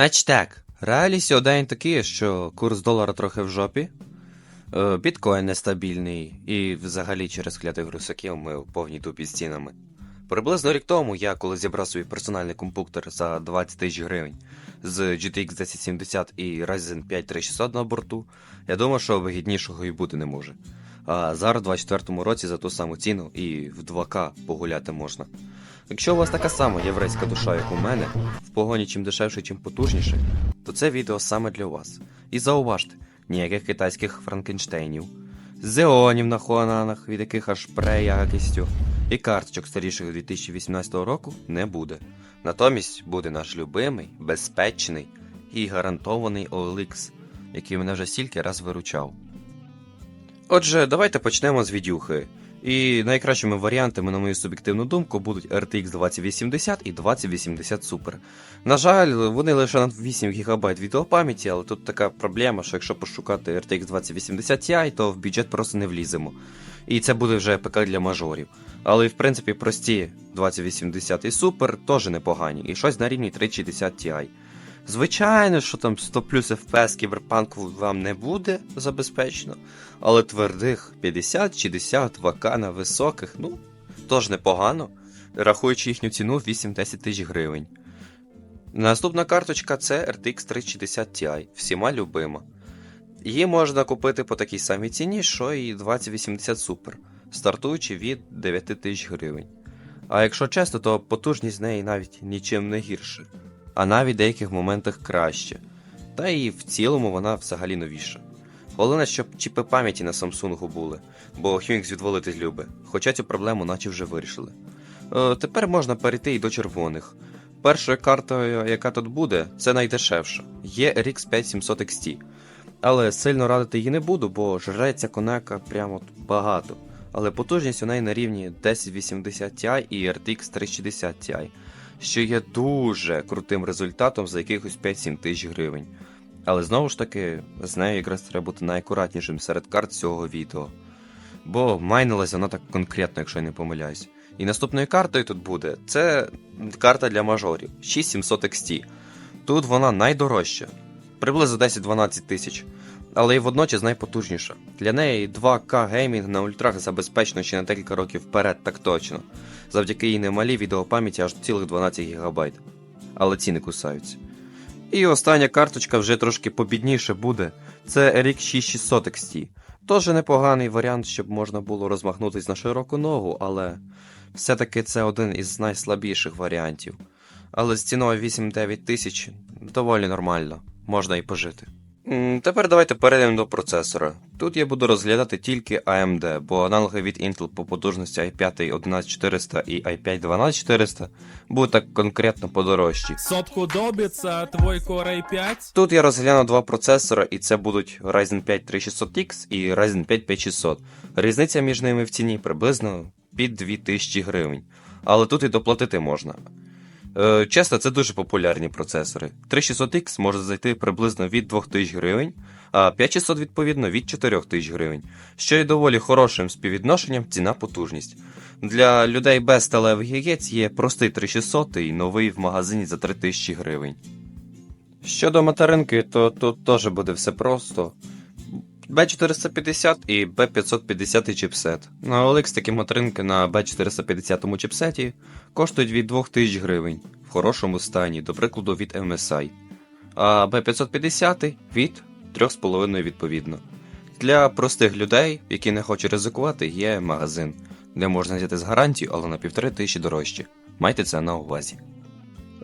Значить так, реалії сьогодні такі, що курс долара трохи в жопі, е, біткоін нестабільний, і взагалі через клятих русаків ми в повній дупі з цінами. Приблизно рік тому я, коли зібрав свій персональний компуктер за 20 тисяч гривень з GTX 1070 і Ryzen 5 3600 на борту, я думав, що вигіднішого і бути не може. А зараз, в 24-му році, за ту саму ціну і в 2К погуляти можна. Якщо у вас така сама єврейська душа, як у мене, в погоні чим дешевше, чим потужніше, то це відео саме для вас. І зауважте, ніяких китайських франкенштейнів, зеонів на хуананах, від яких аж пре якістю, і карточок старіших 2018 року не буде. Натомість буде наш любимий, безпечний і гарантований OLX, який мене вже стільки раз виручав. Отже, давайте почнемо з відюхи. І найкращими варіантами, на мою суб'єктивну думку, будуть RTX 2080 і 2080 Super. На жаль, вони лише на 8 ГБ відеопам'яті, але тут така проблема, що якщо пошукати RTX 2080 Ti, то в бюджет просто не вліземо. І це буде вже ПК для мажорів. Але в принципі прості 2080 і Super теж непогані, і щось на рівні 3060 Ti. Звичайно, що там 100 плюс FPS кіберпанку вам не буде забезпечено, але твердих 50-60 ВК на високих, ну, теж непогано, рахуючи їхню ціну 8-10 тисяч гривень. Наступна карточка це RTX 360 Ti, всіма любима. Її можна купити по такій самій ціні, що і 2080 Super, стартуючи від 9 тисяч гривень. А якщо чесно, то потужність з неї навіть нічим не гірше а навіть в деяких моментах краще. Та і в цілому вона взагалі новіша. Головне, щоб чіпи пам'яті на Samsung були, бо Hughes відвалити любить, хоча цю проблему наче вже вирішили. Е, тепер можна перейти і до червоних. Першою картою, яка тут буде, це найдешевша. Є RX 5700 XT. Але сильно радити її не буду, бо жреться конека прямо багато. Але потужність у неї на рівні 1080 Ti і RTX 360 Ti що є дуже крутим результатом за якихось 5-7 тисяч гривень. Але знову ж таки, з нею якраз треба бути найакуратнішим серед карт цього відео. Бо майнилась вона так конкретно, якщо я не помиляюсь. І наступною картою тут буде це карта для мажорів 6700 XT. Тут вона найдорожча, приблизно 10-12 тисяч, але й водночас найпотужніша. Для неї 2К геймінг на ультрах забезпечено ще на декілька років вперед, так точно завдяки її немалій відеопам'яті аж цілих 12 ГБ. Але ціни кусаються. І остання карточка вже трошки побідніше буде. Це RX 6600 XT. Теж непоганий варіант, щоб можна було розмахнутися на широку ногу, але все-таки це один із найслабіших варіантів. Але з ціною 8-9 тисяч доволі нормально, можна і пожити. Тепер давайте перейдемо до процесора. Тут я буду розглядати тільки AMD, бо аналоги від Intel по потужності i5 11400 і i5 12400 будуть так конкретно подорожчі. Сотку добиться, твой Core i5. Тут я розгляну два процесора, і це будуть Ryzen 5 3600X і Ryzen 5 5600. Різниця між ними в ціні приблизно під 2000 гривень. Але тут і доплатити можна. Е, чесно, це дуже популярні процесори. 3600X може зайти приблизно від 2000 гривень, а 5600 відповідно від 4000 гривень, що є доволі хорошим співвідношенням ціна-потужність. Для людей без сталевих яєць є простий 3600 і новий в магазині за 3000 гривень. Щодо материнки, то тут теж буде все просто. B450 і B550 чіпсет. OLX такі материнки на B450 чіпсеті коштують від 2000 гривень в хорошому стані, до прикладу від MSI. А B550 від 3,5 відповідно. Для простих людей, які не хочуть ризикувати, є магазин, де можна взяти з гарантію, але на 1500 дорожче. Майте це на увазі.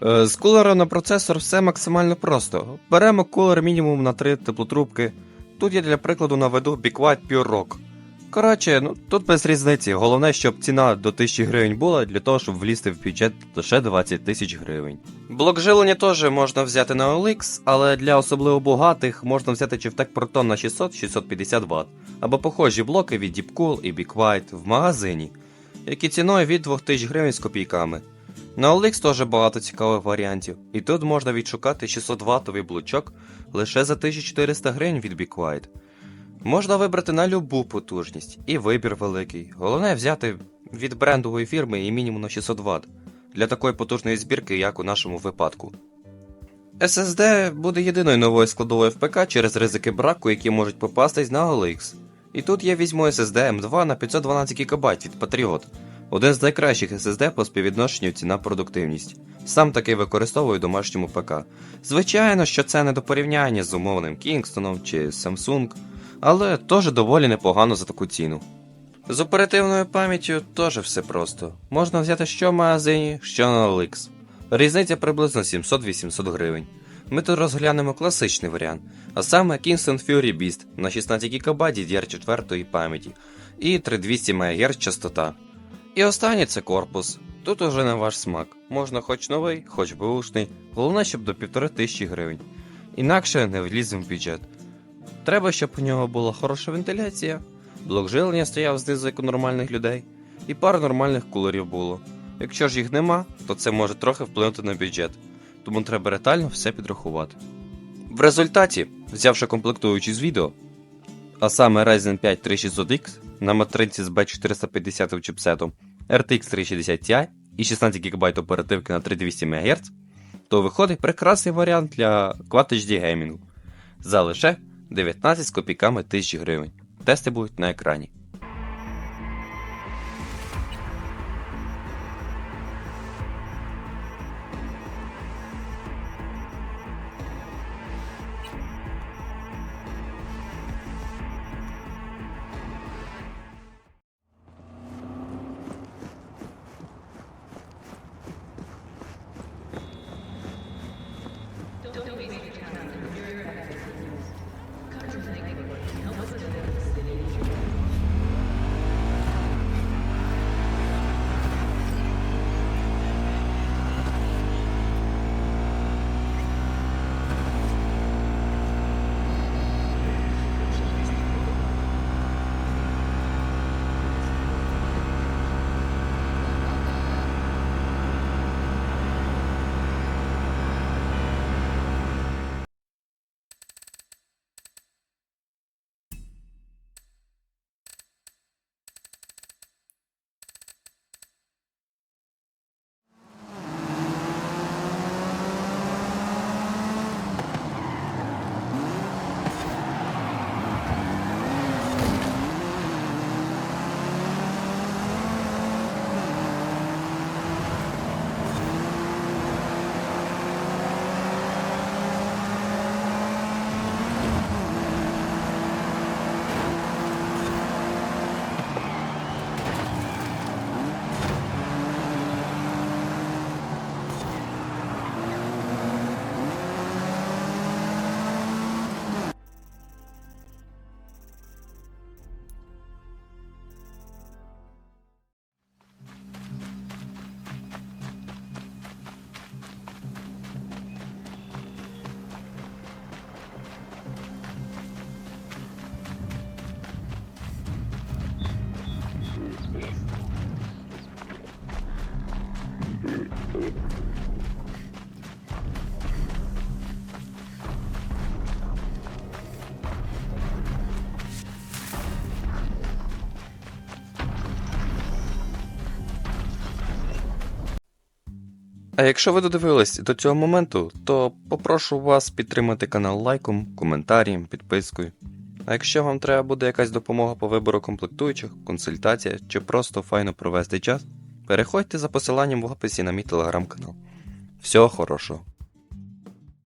Е, З кулером на процесор все максимально просто. Беремо кулер мінімум на 3 теплотрубки. Тут я для прикладу наведу Be Quiet Pure Rock. Коротше, ну тут без різниці. Головне, щоб ціна до 1000 гривень була для того, щоб влізти в бюджет лише 20 тисяч гривень. Блок жилення теж можна взяти на OLX, але для особливо багатих можна взяти Chevtec Proton на 600-650 Вт, або похожі блоки від Deepcool і Be Quiet в магазині, які ціною від 2000 гривень з копійками. На OLX теж багато цікавих варіантів, і тут можна відшукати 600 ватовий блочок лише за 1400 гривень від Be Quiet. Можна вибрати на любу потужність, і вибір великий. Головне взяти від брендової фірми і мінімум на 600 Вт для такої потужної збірки, як у нашому випадку. SSD буде єдиною новою складовою в ПК через ризики браку, які можуть попастись на OLX. І тут я візьму SSD M2 на 512 ГБ від Patriot. Один з найкращих SSD по співвідношенню ціна-продуктивність. Сам такий використовую в домашньому ПК. Звичайно, що це не до порівняння з умовним Кінгстоном чи Samsung, але теж доволі непогано за таку ціну. З оперативною пам'яттю теж все просто. Можна взяти що в магазині, що на OLX. Різниця приблизно 700-800 гривень. Ми тут розглянемо класичний варіант, а саме Kingston Fury Beast на 16 ГБ DDR4 пам'яті і 3200 МГц частота. І останнє це корпус. Тут уже на ваш смак. Можна хоч новий, хоч бушний, головне, щоб до 1500 гривень. Інакше не вліземо в бюджет. Треба, щоб у нього була хороша вентиляція, блок жилення стояв знизу, як у нормальних людей, і пара нормальних кулерів було. Якщо ж їх нема, то це може трохи вплинути на бюджет, тому треба ретельно все підрахувати. В результаті, взявши комплектуючі з відео, а саме Ryzen 5 3600X на матриці з B450 чіпсетом, RTX 360 Ti і 16 ГБ оперативки на 3200 МГц, то виходить прекрасний варіант для Quad HD геймінгу за лише 19 з копійками тисяч гривень. Тести будуть на екрані. А якщо ви додивились до цього моменту, то попрошу вас підтримати канал лайком, коментарем, підпискою. А якщо вам треба буде якась допомога по вибору комплектуючих, консультація чи просто файно провести час, переходьте за посиланням в описі на мій телеграм-канал. Всього хорошого!